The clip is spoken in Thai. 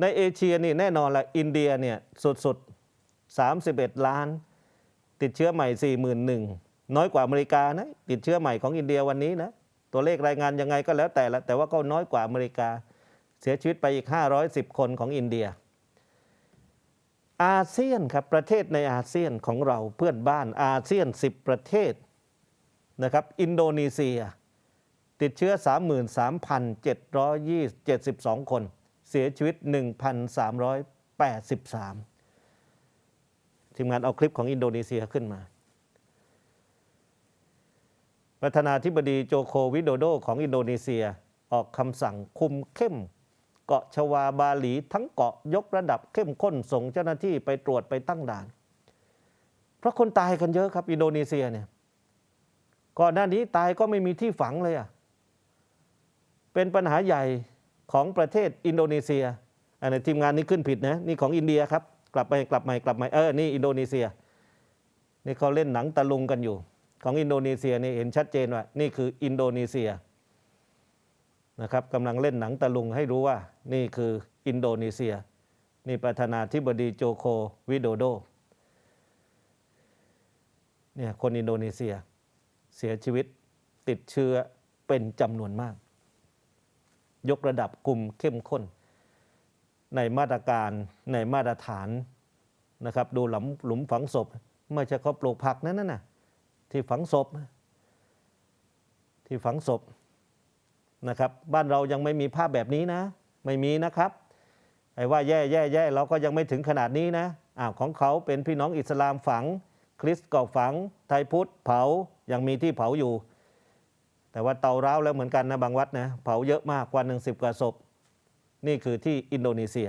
ในเอเชียนี่แน่นอนละอินเดียเนี่ยสุดๆ 31 ล้าน ติดเชื้อใหม่ 41,000 น้อยกว่าอเมริกานะติดเชื้อใหม่ของอินเดียวันนี้นะตัวเลขรายงานยังไงก็แล้วแต่ละแต่ว่าก็น้อยกว่าอเมริกา เสียชีวิตไปอีก 510 คนของอินเดีย อาเซียนครับประเทศในอาเซียนของเราเพื่อนบ้านอาเซียน 10 ประเทศนะครับอินโดนีเซีย ติดเชื้อ 33,772 คนเสียชีวิต 1,383 ทีมงานเอาคลิปของอินโดนีเซียขึ้นมา ประธานาธิบดีโจโควิโดโดของอินโดนีเซียออกคำสั่งคุมเข้ม เกาะชวาบาหลีทั้งเกาะยกระดับเข้มข้นส่งเจ้าหน้าที่ไปตรวจไปตั้งด่าน เพราะคนตายกันเยอะครับอินโดนีเซียเนี่ยก่อนหน้านี้ตายก็ไม่มีที่ฝังเลยอะเป็นปัญหาใหญ่ ของประเทศอินโดนีเซียอันนี้ทีมงานนี้ขึ้นผิดนะนี่ของอินเดียครับ กลับไปกลับใหม่กลับใหม่เออนี่อินโดนีเซียนี่เขาเล่นหนังตะลุงกันอยู่ ของอินโดนีเซียนี่เห็นชัดเจนว่า นี่คืออินโดนีเซียนะครับกำลังเล่นหนังตะลุงให้รู้ว่า นี่คืออินโดนีเซีย นี่ประธานาธิบดีโจโควิโดโดเนี่ยคนอินโดนีเซียเสียชีวิตติดเชื้อเป็นจำนวนมาก ยกระดับกลุ่มเข้มข้น ในมาตรการในมาตรฐานนะครับดูหลุมหลุมฝังศพไม่ใช่เขาปลูกผักนั่นน่ะที่ฝังศพ ที่ฝังศพนะครับ บ้านเรายังไม่มีภาพแบบนี้นะ ไม่มีนะครับไอ้ว่าแย่แย่แย่เราก็ยังไม่ถึงขนาดนี้นะอ้าวของเขาเป็นพี่น้องอิสลามฝัง คริสต์ก็ฝัง ไทยพุทธเผายังมีที่เผาอยู่ แต่ว่าเตาร้าวแล้วเหมือนกันนะบางวัดนะเผาเยอะมากกว่าหนึ่งสิบกว่าศพ นี่คือที่อินโดนีเซีย